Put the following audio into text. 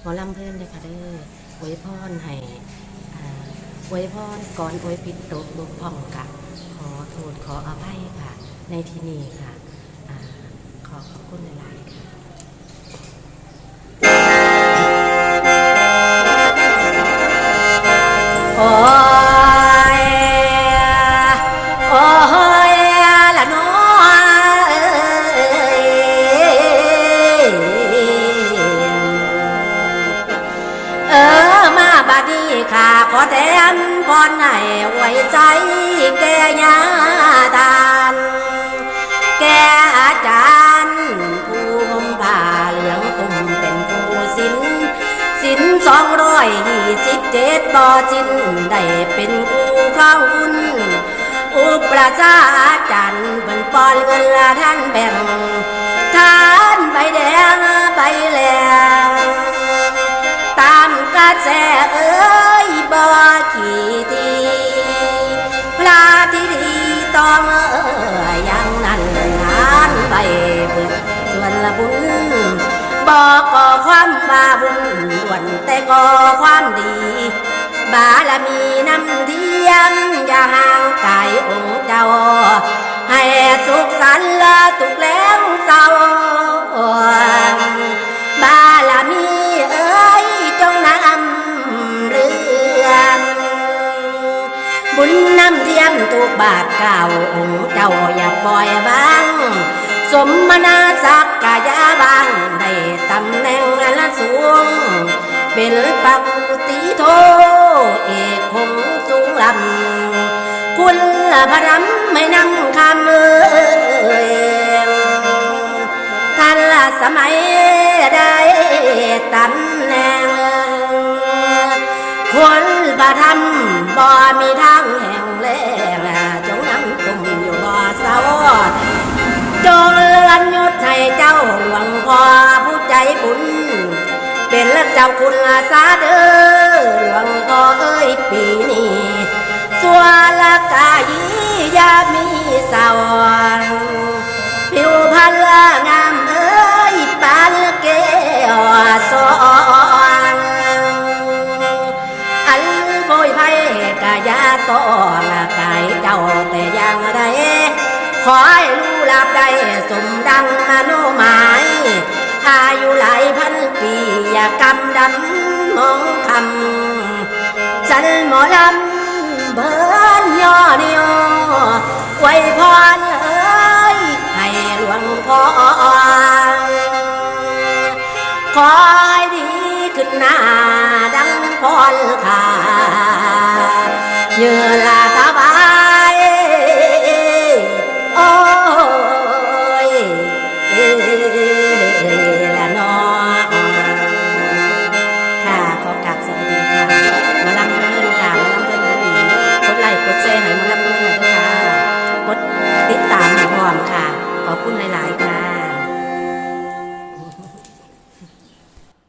หมอลำเพื่อนเลยค่ะเด้ออวยพรให้อ่วยพรก่อนอวยผิดตกบกพร่องค่ะ ขอโทษขออภัยค่ะ ในที่นี้ค่ะอขอขอบคุณหลายๆค่ะโอ้ เออมาบาดนีข้าขอแทนพรให้ไว้ใจแกยาทานแกอาจารย์ผู้ห่มผ้าเหลืองตุ่มเป็นผู้ศิลศิลสองร้อยยี่สิบเจ็ดต่อจินได้เป็นคู่ข้องคุณอุปราชาอาจารย์เป็นปอนเงินละท่านแบ่งทานใบแดง ละบุญบอกก่อความบาบุญล้วนแต่ก่อความดี บารมีน้ำเทียมอย่าห่างไกลองค์เจ้า ให้สุขสันต์ละตุกแล้วเศร้าบารมีเอ้ยจงนำเรือนบุญน้ำเทียมทุกบาทเก่าองค์เจ้าอย่าปล่อยวาง สมมนาสักกายาบางได้ตำแหน่งอละสูง เป็นปักติโท เอกคงสูงลำ คุณละพระรำไม่นำคำเอ่ยท่านละสมัยได้ตำแหน่งคนประทำบ่มีทางแห่งแลงจงนำตุ่มอยู่บ่อเสา จงเลื่อนยศให้เจ้าหลวงพ่อผู้ใจบุญ เป็นเจ้าคุณอาสาเด้อหลวงพ่อเอ้ยปีนี้สัวละกายียามีสาวผิวพรรณละงามเอ้ยปานเกวสอนอันโบยไพ่กะยาตอละกายเจ้าแต่ยังไรขอให้ ลาบได้สมดังมโนหมายอายุหลายพันปีอย่ากำดำมองคำฉันหมอลำเบินย่อเดียวไว้พรเอ้ยให้หลวงพ่อขอให้ดีขึ้นหน้าดังพรขาเยื่อ ขอบคุณหลาย ๆ ค่ะ